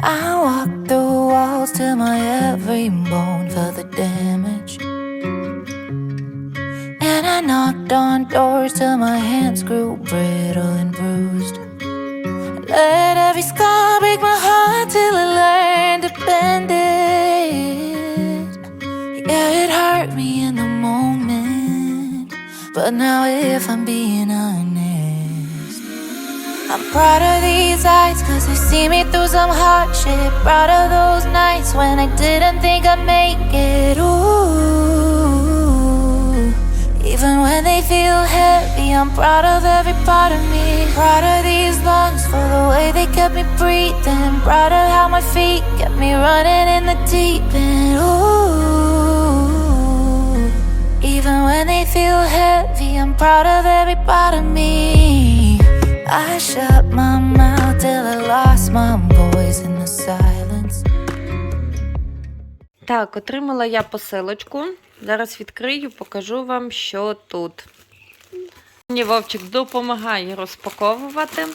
I walked through walls till my every bone felt the damage. And I knocked on doors till my hands grew brittle and bruised. Let every scar break my heart till I learned to bend it. Yeah, it hurt me in the moment. But now, if I'm being honest, I'm proud of these eyes cause they see me through some hardship. Proud of those nights when I didn't think I'd make it. Ooh. Even when they feel heavy, I'm proud of every part of me. Proud of these lungs for the way they kept me breathing. Proud of how my feet kept me running in the deep end. Ooh. Even when they feel heavy, I'm proud of every part of me. I shut my mouth till I lost my voice in the silence. Так, отримала я посилочку. Зараз відкрию, покажу вам, що тут. Мені Вовчик допомагає розпаковувати.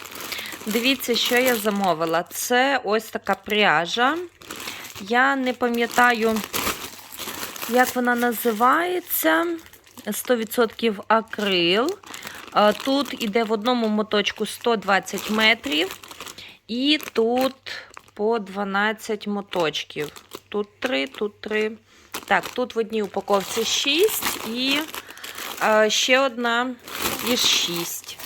Дивіться, що я замовила. Це ось така пряжа. Я не пам'ятаю, як вона називається. 100% акрил. Тут іде в одному моточку 120 метрів. І тут по 12 моточків. Тут 3, тут 3. Так, тут в одній упаковці 6 і ще одна із 6.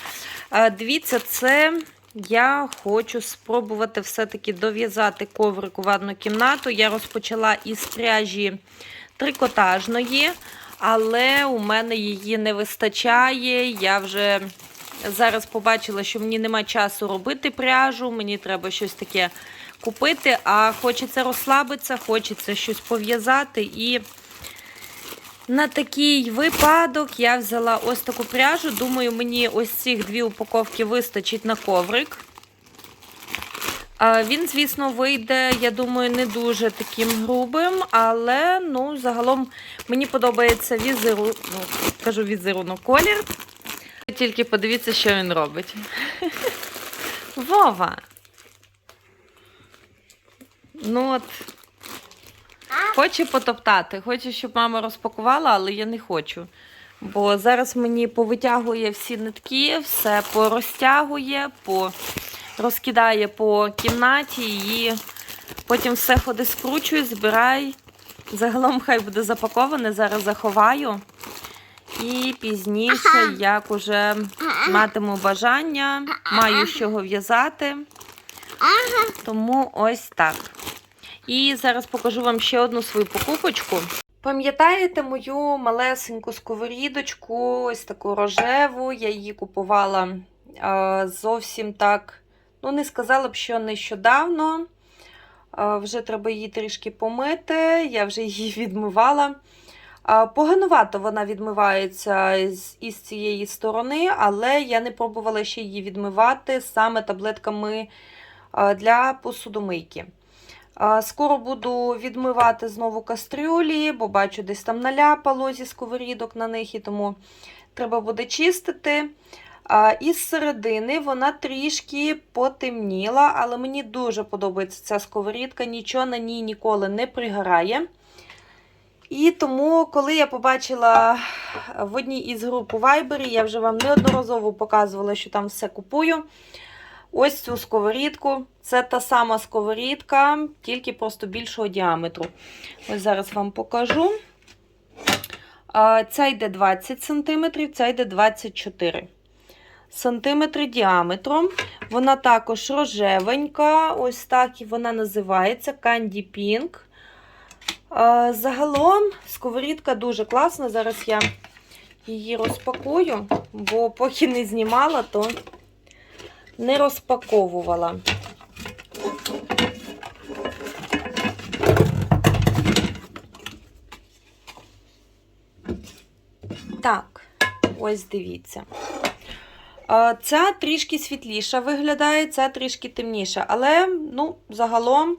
Е, дивіться, це я хочу спробувати все-таки дов'язати коврик у ванну кімнату. Я розпочала із пряжі трикотажної, але у мене її не вистачає. Я вже зараз побачила, що мені нема часу робити пряжу, мені треба щось таке купити, а хочеться розслабитися, хочеться щось пов'язати. І на такий випадок я взяла ось таку пряжу. Думаю, мені ось цих дві упаковки вистачить на коврик. Він, звісно, вийде, я думаю, не дуже таким грубим, але ну, загалом мені подобається візеру, ну, кажу візерунок колір. Тільки подивіться, що він робить. Вова. Ну от. Хоче потоптати, хоче, щоб мама розпакувала, але я не хочу. Бо зараз мені повитягує всі нитки, все порозтягує, по... розкидає по кімнаті і потім все ходи скручує, збирай. Загалом хай буде запаковане, зараз заховаю. І пізніше, як уже матиму бажання, маю з чого в'язати. Тому ось так. І зараз покажу вам ще одну свою покупочку. Пам'ятаєте мою малесеньку сковорідочку, ось таку рожеву. Я її купувала зовсім так, ну, не сказала б, що нещодавно. Вже треба її трішки помити, я вже її відмивала. Поганувато вона відмивається із цієї сторони, але я не пробувала ще її відмивати саме таблетками для посудомийки. Скоро буду відмивати знову кастрюлі, бо бачу, десь там наляпало зі сковорідок на них, і тому треба буде чистити. Із середини вона трішки потемніла, але мені дуже подобається ця сковорідка, нічого на ній ніколи не пригорає. І тому, коли я побачила в одній із груп у Viber, я вже вам неодноразово показувала, що там все купую. Ось цю сковорідку. Це та сама сковорідка, тільки просто більшого діаметру. Ось зараз вам покажу. Ця йде 20 см, ця йде 24 см діаметром. Вона також рожевенька, ось так і вона називається Candy Pink. Загалом сковорідка дуже класна. Зараз я її розпакую, бо поки не знімала, то не розпаковувала. Так, ось дивіться. Ця трішки світліша виглядає, ця трішки темніша, але, ну, загалом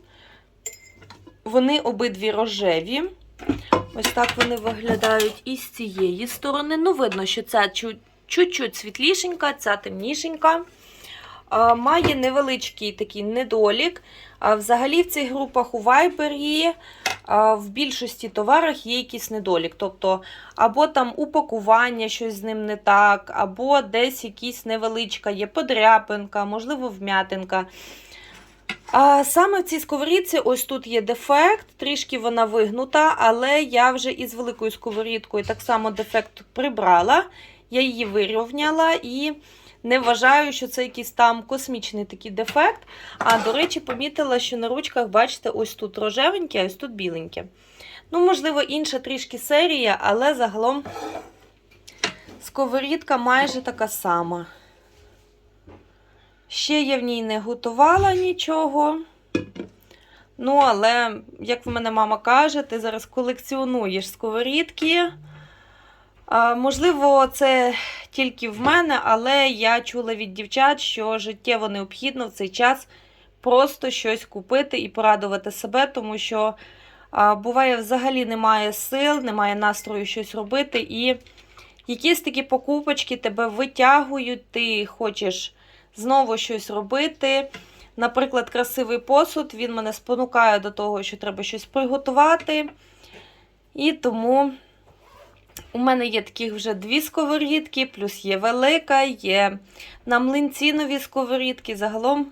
вони обидві рожеві. Ось так вони виглядають і з цієї сторони. Ну, видно, що ця чуть-чуть світлішенька, ця темнішенька. Має невеличкий такий недолік. Взагалі в цих групах у Viber в більшості товарах є якийсь недолік. Тобто, або там упакування щось з ним не так, або десь якийсь невеличка є подряпинка, можливо, вм'ятинка. А саме в цій сковорідці ось тут є дефект, трішки вона вигнута, але я вже із великою сковорідкою так само дефект прибрала. Я її вирівняла і не вважаю, що це якийсь там космічний такий дефект. А, до речі, помітила, що на ручках, бачите, ось тут рожевеньке, а ось тут біленьке. Ну, можливо, інша трішки серія, але загалом сковорідка майже така сама. Ще я в ній не готувала нічого. Ну, але, як в мене мама каже, ти зараз колекціонуєш сковорідки. Можливо, це тільки в мене, але я чула від дівчат, що життєво необхідно в цей час просто щось купити і порадувати себе, тому що буває, взагалі немає сил, немає настрою щось робити, і якісь такі покупочки тебе витягують, ти хочеш знову щось робити. Наприклад, красивий посуд, він мене спонукає до того, що треба щось приготувати. І тому у мене є таких вже дві сковорідки, плюс є велика, є на млинці нові сковорідки. Загалом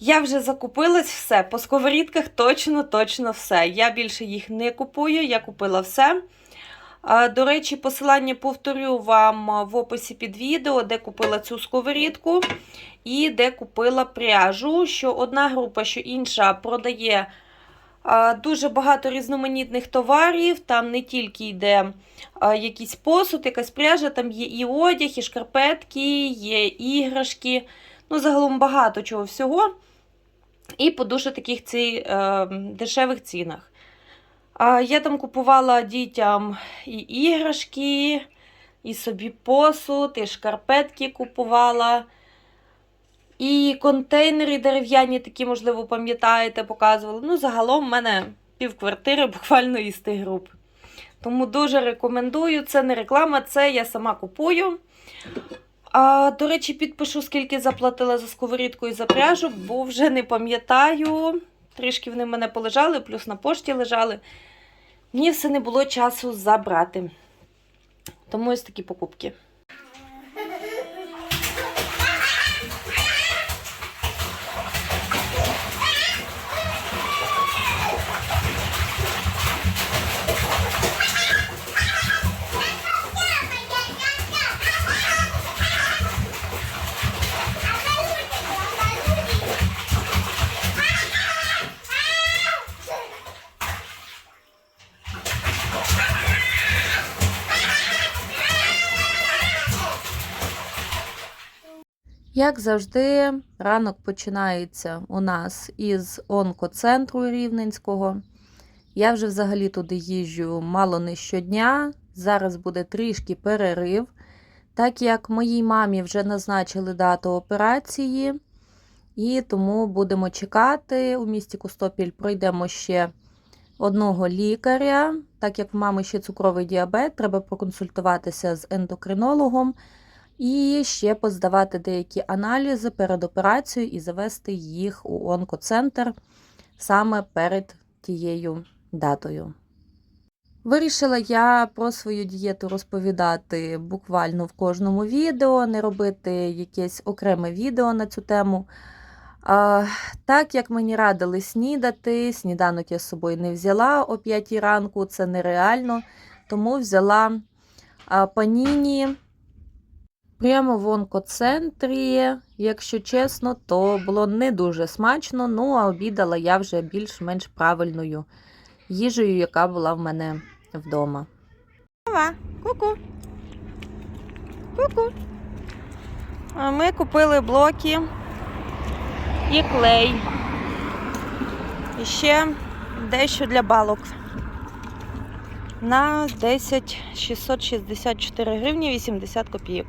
я вже закупилась все. По сковорідках точно, точно все. Я більше їх не купую, я купила все. До речі, посилання повторю вам в описі під відео, де купила цю сковорідку і де купила пряжу. Що одна група, що інша продає дуже багато різноманітних товарів. Там не тільки йде якийсь посуд, якась пряжа, там є і одяг, і шкарпетки, є іграшки. Ну, загалом багато чого всього. І по дуже таких ці, е, дешевих цінах. А Я там купувала дітям і іграшки, і собі посуд, і шкарпетки купувала. І контейнери дерев'яні, такі, можливо, пам'ятаєте, показувала. Ну, загалом в мене півквартири буквально із тих груп. Тому дуже рекомендую. Це не реклама, це я сама купую. А, До речі, підпишу, скільки заплатила за сковорідку і за пряжу, бо вже не пам'ятаю. Трішки вони в мене полежали, плюс на пошті лежали. Мені все не було часу забрати. Тому ось такі покупки. Як завжди, ранок починається у нас із онкоцентру Рівненського. Я вже взагалі туди їжджу мало не щодня. Зараз буде трішки перерив, так як моїй мамі вже назначили дату операції, і тому будемо чекати. У місті Костопіль пройдемо ще одного лікаря. Так як в мами ще цукровий діабет, треба проконсультуватися з ендокринологом. І ще поздавати деякі аналізи перед операцією і завести їх у онкоцентр саме перед тією датою. Вирішила я про свою дієту розповідати буквально в кожному відео, не робити якесь окреме відео на цю тему. А, так як мені радили снідати, сніданок я з собою не взяла о 5 ранку, це нереально, тому взяла паніні. Прямо в онкоцентрі, якщо чесно, то було не дуже смачно, ну а обідала я вже більш-менш правильною їжею, яка була в мене вдома. Ку-ку. Ку-ку. А Ми купили блоки і клей. І ще дещо для балок. На 10 664 гривні 80 копійок.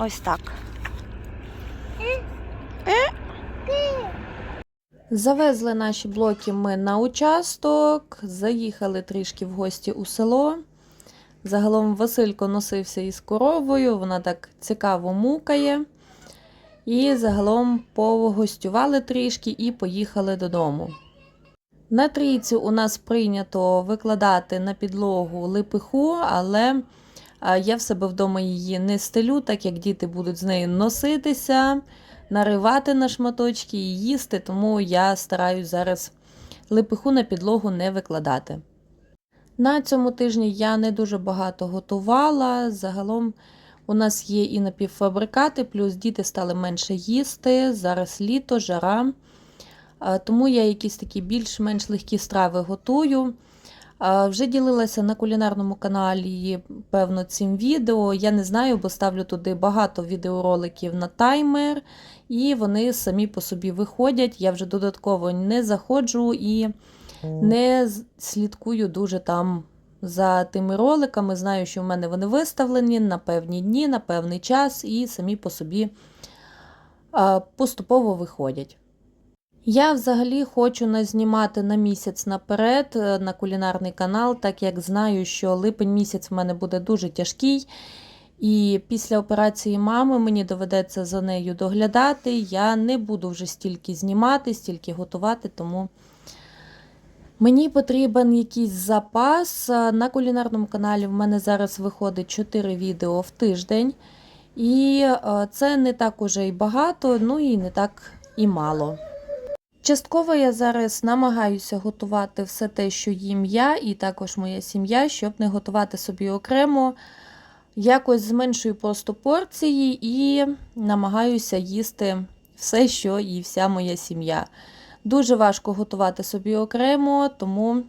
Ось так. Завезли наші блоки ми на участок, заїхали трішки в гості у село. Загалом Василько носився із коровою, вона так цікаво мукає. І загалом погостювали трішки і поїхали додому. На трійцю у нас прийнято викладати на підлогу липиху, але я в себе вдома її не стелю, так як діти будуть з нею носитися, наривати на шматочки і їсти, тому я стараюсь зараз липиху на підлогу не викладати. На цьому тижні я не дуже багато готувала. Загалом у нас є і напівфабрикати, плюс діти стали менше їсти. Зараз літо, жара. Тому я якісь такі більш-менш легкі страви готую. Вже ділилася на кулінарному каналі, певно, цим відео. Я не знаю, бо ставлю туди багато відеороликів на таймер, і вони самі по собі виходять. Я вже додатково не заходжу і не слідкую дуже там за тими роликами. Знаю, що в мене вони виставлені на певні дні, на певний час, і самі по собі поступово виходять. Я взагалі хочу назнімати на місяць наперед е, на кулінарний канал, так як знаю, що липень місяць в мене буде дуже тяжкий. І після операції мами мені доведеться за нею доглядати. Я не буду вже стільки знімати, стільки готувати, тому мені потрібен якийсь запас. Е, На кулінарному каналі в мене зараз виходить 4 відео в тиждень. І е, це не так уже і багато, ну і не так і мало. Частково я зараз намагаюся готувати все те, що їм я, і також моя сім'я, щоб не готувати собі окремо. Якось зменшую просто порції і намагаюся їсти все, що і вся моя сім'я. Дуже важко готувати собі окремо, тому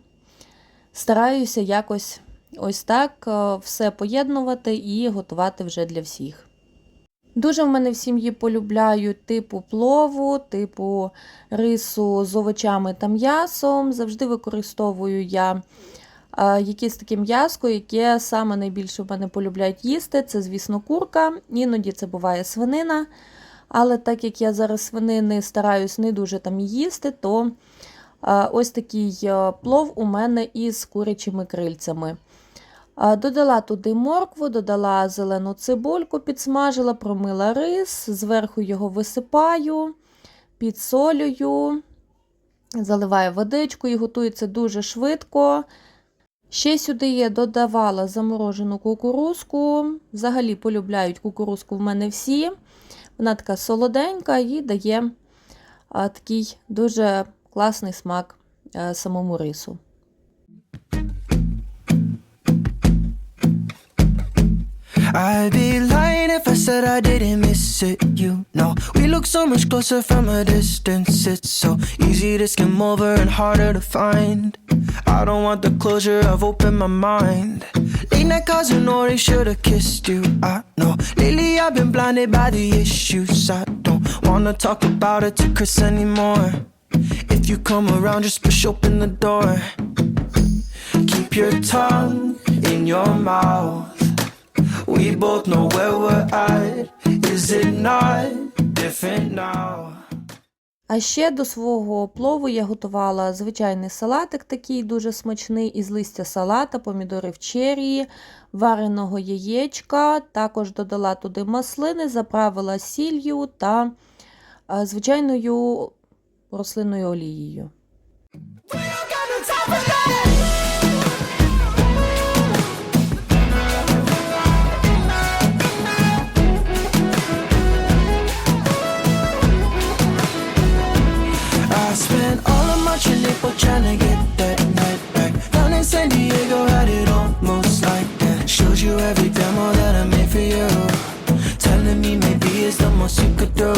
стараюся якось ось так е, все поєднувати і готувати вже для всіх. Дуже в мене в сім'ї полюбляють типу плову, типу рису з овочами та м'ясом. Завжди використовую я якесь таке м'яско, яке саме найбільше в мене полюбляють їсти. Це, звісно, курка, іноді це буває свинина. Але так як я зараз свинини стараюсь не дуже там їсти, то ось такий плов у мене із курячими крильцями. Додала туди моркву, додала зелену цибульку, підсмажила, промила рис, зверху його висипаю, підсолюю, заливаю водичку і готується дуже швидко. Ще сюди я додавала заморожену кукурузку. Взагалі полюбляють кукурузку в мене всі. Вона така солоденька і дає такий дуже класний смак самому рису. I'd be lying if I said I didn't miss it. You know, we look so much closer from a distance. It's so easy to skim over and harder to find. I don't want the closure of open my mind. Late night calls and know they should've kissed you. I know. Lately I've been blinded by the issues. I don't wanna talk about it to Chris anymore. If you come around, just push open the door. Keep your tongue in your mouth. We both know where we're at. Is it not different now? А ще до свого плову я готувала звичайний салатик, такий дуже смачний, із листя салата, помідори в черрі, вареного яєчка. Також додала туди маслини, заправила сіллю та звичайною рослинною олією. And April trying to get that night back. Down in San Diego, had it almost like that. Showed you every demo that I made for you. Telling me maybe it's the most you could do.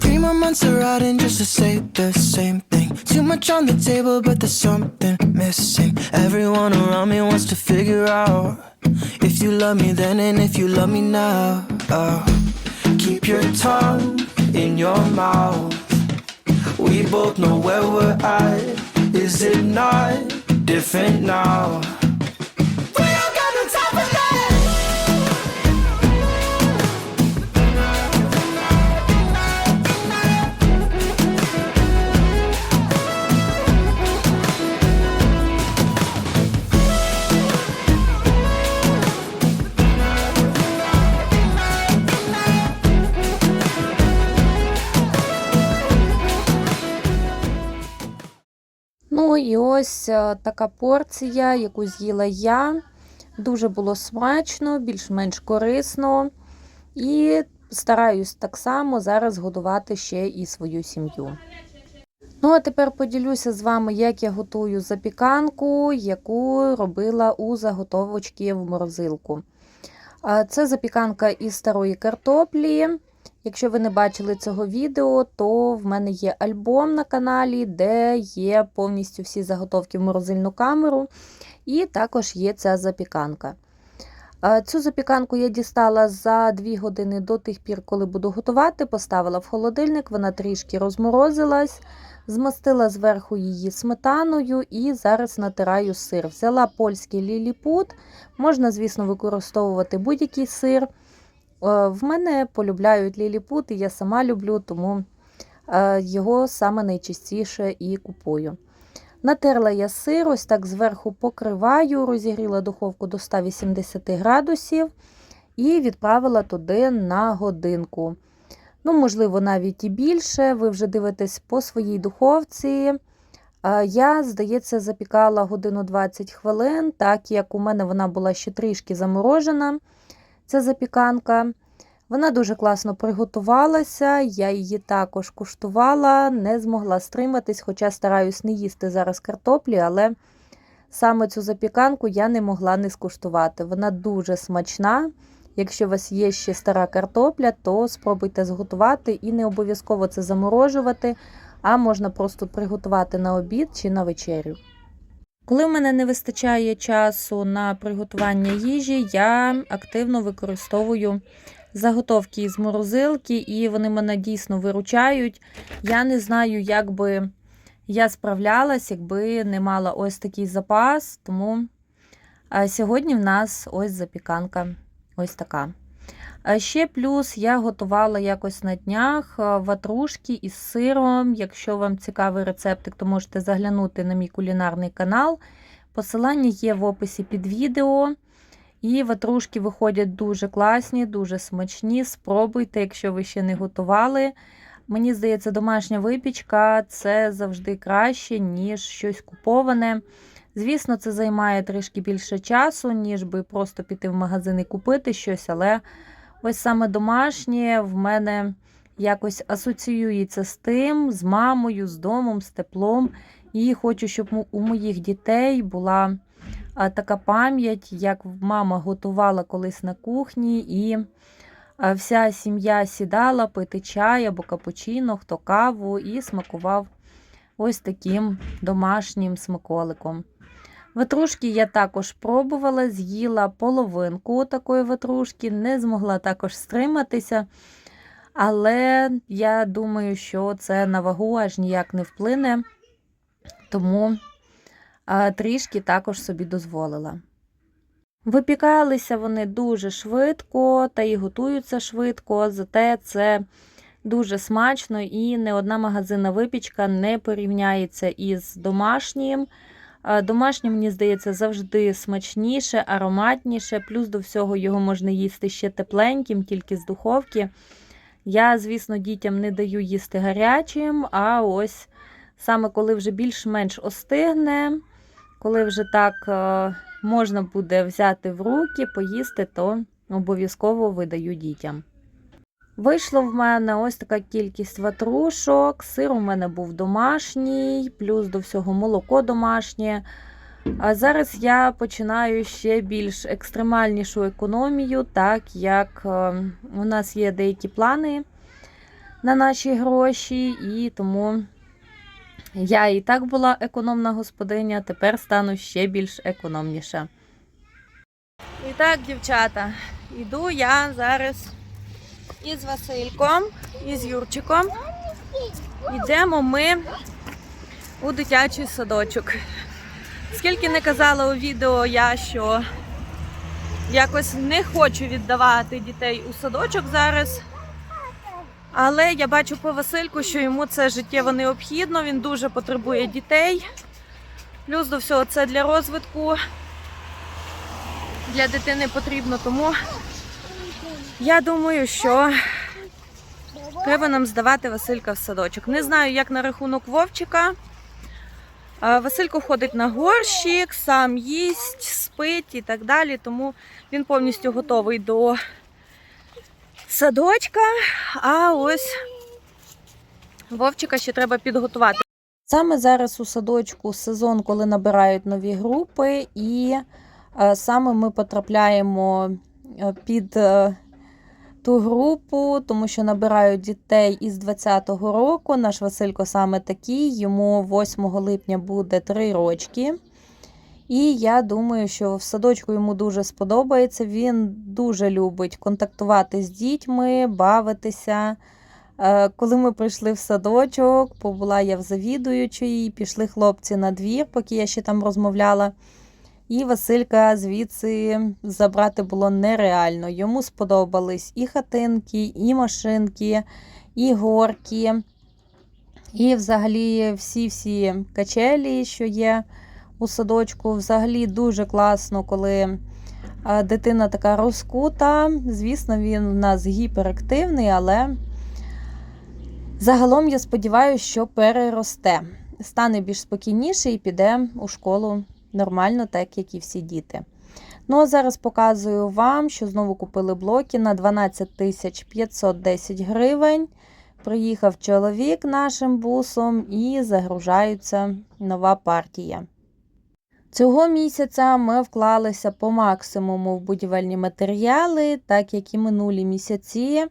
Three more months of riding just to say the same thing. Too much on the table, but there's something missing. Everyone around me wants to figure out if you love me then and if you love me now. Oh. Keep your tongue in your mouth. We both know where we're at. Is it not different now? Ну і ось е, така порція, яку з'їла я. Дуже було смачно, більш-менш корисно. І стараюсь так само зараз годувати ще і свою сім'ю. Ну, а тепер поділюся з вами, як я готую запіканку, яку робила у заготовочки в морозилку. Це запіканка із старої картоплі. Якщо ви не бачили цього відео, то в мене є альбом на каналі, де є повністю всі заготовки в морозильну камеру, і також є ця запіканка. Цю запіканку я дістала за 2 години до тих пір, коли буду готувати. Поставила в холодильник, вона трішки розморозилась, змастила зверху її сметаною і зараз натираю сир. Взяла польський ліліпут, можна, звісно, використовувати будь-який сир. Е, В мене полюбляють ліліпут, і я сама люблю, тому е, його саме найчастіше і купую. Натерла я сир, ось так зверху покриваю, розігріла духовку до 180 градусів і відправила туди на годинку. Ну, можливо, навіть і більше. Ви вже дивитесь по своїй духовці. Я, здається, запікала годину 20 хвилин, так як у мене вона була ще трішки заморожена, ця запіканка. Вона дуже класно приготувалася, я її також куштувала, не змогла стриматись, хоча стараюсь не їсти зараз картоплі, але саме цю запіканку я не могла не скуштувати. Вона дуже смачна. Якщо у вас є ще стара картопля, то спробуйте зготувати і не обов'язково це заморожувати, а можна просто приготувати на обід чи на вечерю. Коли в мене не вистачає часу на приготування їжі, я активно використовую заготовки із морозилки, і вони мене дійсно виручають. Я не знаю, як би я справлялась, якби не мала ось такий запас. Тому сьогодні в нас ось запіканка ось така. Ще плюс я готувала якось на днях ватрушки із сиром. Якщо вам цікавий рецептик, то можете заглянути на мій кулінарний канал. Посилання є в описі під відео. І ватрушки виходять дуже класні, дуже смачні. Спробуйте, якщо ви ще не готували. Мені здається, домашня випічка це завжди краще, ніж щось куповане. Звісно, це займає трішки більше часу, ніж би просто піти в магазин і купити щось, але ось саме домашнє в мене якось асоціюється з тим, з мамою, з домом, з теплом. І хочу, щоб у моїх дітей була така пам'ять, як мама готувала колись на кухні, і вся сім'я сідала пити чай або капучино, хто каву, і смакував ось таким домашнім смаколиком. Ватрушки я також пробувала, з'їла половинку такої ватрушки, не змогла також стриматися. Але я думаю, що це на вагу аж ніяк не вплине, тому трішки також собі дозволила. Випікалися вони дуже швидко та і готуються швидко, зате це дуже смачно і не одна магазинна випічка не порівняється із домашнім. Домашнє, мені здається, завжди смачніше, ароматніше, плюс до всього його можна їсти ще тепленьким, тільки з духовки. Я, звісно, дітям не даю їсти гарячим, а ось саме коли вже більш-менш остигне, коли вже так е, можна буде взяти в руки, поїсти, то обов'язково видаю дітям. Вийшло в мене ось така кількість ватрушок, сир у мене був домашній, плюс до всього молоко домашнє. А зараз я починаю ще більш екстремальнішу економію, так як е, у нас є деякі плани на наші гроші, і тому я і так була економна господиня, тепер стану ще більш економніша. І так, дівчата, йду я зараз із Васильком, із Юрчиком. Йдемо ми у дитячий садочок. Скільки не казала у відео я, що якось не хочу віддавати дітей у садочок зараз. Але я бачу по Васильку, що йому це життєво необхідно, він дуже потребує дітей. Плюс до всього це для розвитку для дитини потрібно, тому я думаю, що треба нам здавати Василька в садочок. Не знаю, як на рахунок Вовчика. Василько ходить на горщик, сам їсть, спить і так далі, тому він повністю готовий до садочка. А ось Вовчика ще треба підготувати. Саме зараз у садочку сезон, коли набирають нові групи, і е, саме ми потрапляємо е, під е, ту групу, тому що набирають дітей із 20-го року. Наш Василько саме такий, йому 8 липня буде 3 рочки. І я думаю, що в садочку йому дуже сподобається. Він дуже любить контактувати з дітьми, бавитися. Е, Коли ми прийшли в садочок, побула я в завідуючої, пішли хлопці на двір, поки я ще там розмовляла. І Василька звідси забрати було нереально. Йому сподобались і хатинки, і машинки, і горки, і взагалі всі-всі качелі, що є у садочку. Взагалі дуже класно, коли дитина така розкута. Звісно, він в нас гіперактивний, але загалом я сподіваюся, що переросте. Стане більш спокійніше і піде у школу нормально, так як і всі діти. Ну а зараз показую вам, що знову купили блоки на 12 тисяч 510 гривень. Приїхав чоловік нашим бусом і загружається нова партія. Цього місяця ми вклалися по максимуму в будівельні матеріали, так як і минулі місяці.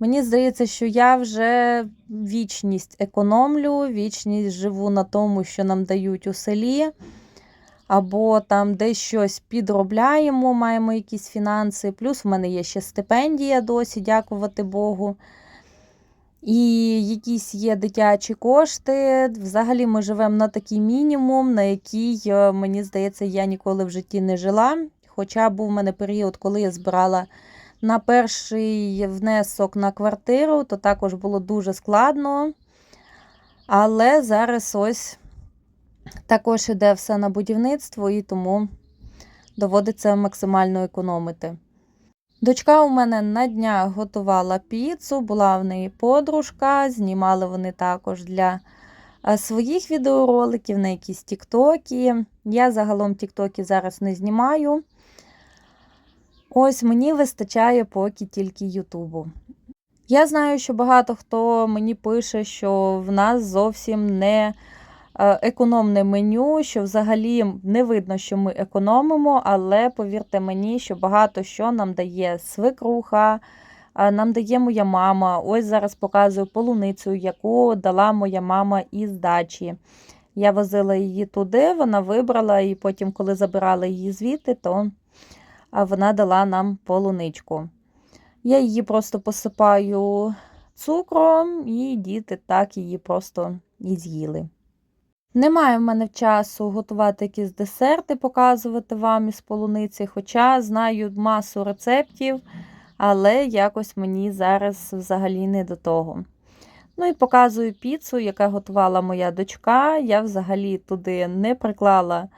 Мені здається, що я вже вічність економлю, вічність живу на тому, що нам дають у селі або там десь щось підробляємо, маємо якісь фінанси. Плюс в мене є ще стипендія досі, дякувати Богу. І якісь є дитячі кошти. Взагалі ми живемо на такий мінімум, на який, е, мені здається, я ніколи в житті не жила. Хоча був в мене період, коли я збирала на перший внесок на квартиру, то також було дуже складно. Але зараз ось також іде все на будівництво, і тому доводиться максимально економити. Дочка у мене на днях готувала піцу, була в неї подружка, знімали вони також для е, своїх відеороликів на якісь тіктоки. Я загалом тіктоки зараз не знімаю. Ось мені вистачає поки тільки Ютубу. Я знаю, що багато хто мені пише, що в нас зовсім не економне меню, що взагалі не видно, що ми економимо, але повірте мені, що багато що нам дає свекруха, нам дає моя мама. Ось зараз показую полуницю, яку дала моя мама із дачі. Я возила її туди, вона вибрала, і потім, коли забирала її звідти, то вона дала нам полуничку. Я її просто посипаю цукром, і діти так її просто і з'їли. Немає в мене часу готувати якісь десерти, показувати вам із полуниці, хоча знаю масу рецептів, але якось мені зараз взагалі не до того. Ну і показую піцу, яка готувала моя дочка. Я взагалі туди не приклала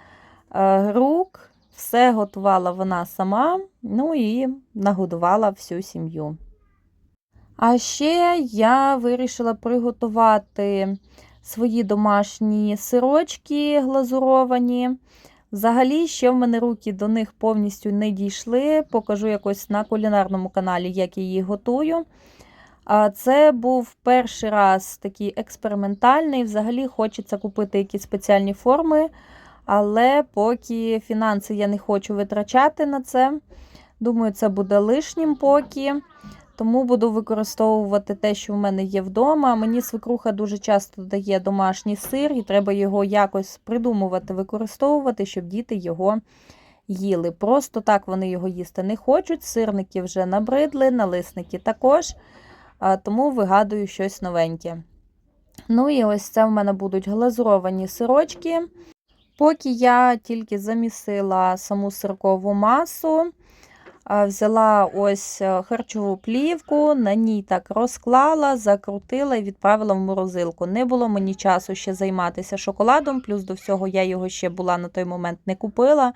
е, рук, все готувала вона сама, ну і нагодувала всю сім'ю. А ще я вирішила приготувати свої домашні сирочки глазуровані. Взагалі, ще в мене руки до них повністю не дійшли. Покажу якось на кулінарному каналі, як я її готую. Це був перший раз такий експериментальний. Взагалі хочеться купити якісь спеціальні форми, але поки фінанси я не хочу витрачати на це. Думаю, це буде лишнім поки. Тому буду використовувати те, що в мене є вдома. Мені свекруха дуже часто дає домашній сир, і треба його якось придумувати, використовувати, щоб діти його їли. Просто так вони його їсти не хочуть. Сирники вже набридли, налисники також, тому вигадую щось новеньке. Ну і ось це в мене будуть глазуровані сирочки. Поки я тільки замісила саму сиркову масу. Взяла ось е, харчову плівку, на ній так розклала, закрутила і відправила в морозилку. Не було мені часу ще займатися шоколадом, плюс до всього я його ще була на той момент не купила.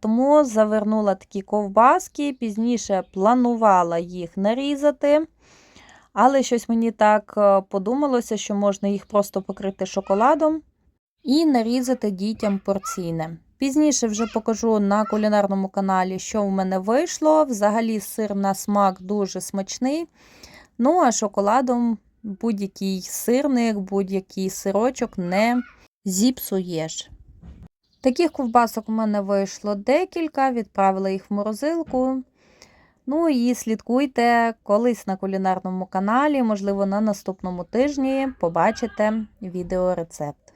Тому завернула такі ковбаски, пізніше планувала їх нарізати. Але щось мені так е, подумалося, що можна їх просто покрити шоколадом. і нарізати дітям порційне. Пізніше вже покажу на кулінарному каналі, що в мене вийшло. Взагалі сир на смак дуже смачний. Ну а шоколадом будь-який сирник, будь-який сирочок не зіпсуєш. Таких ковбасок у мене вийшло декілька, відправила їх в морозилку. Ну і слідкуйте колись на кулінарному каналі, можливо, на наступному тижні побачите відеорецепт.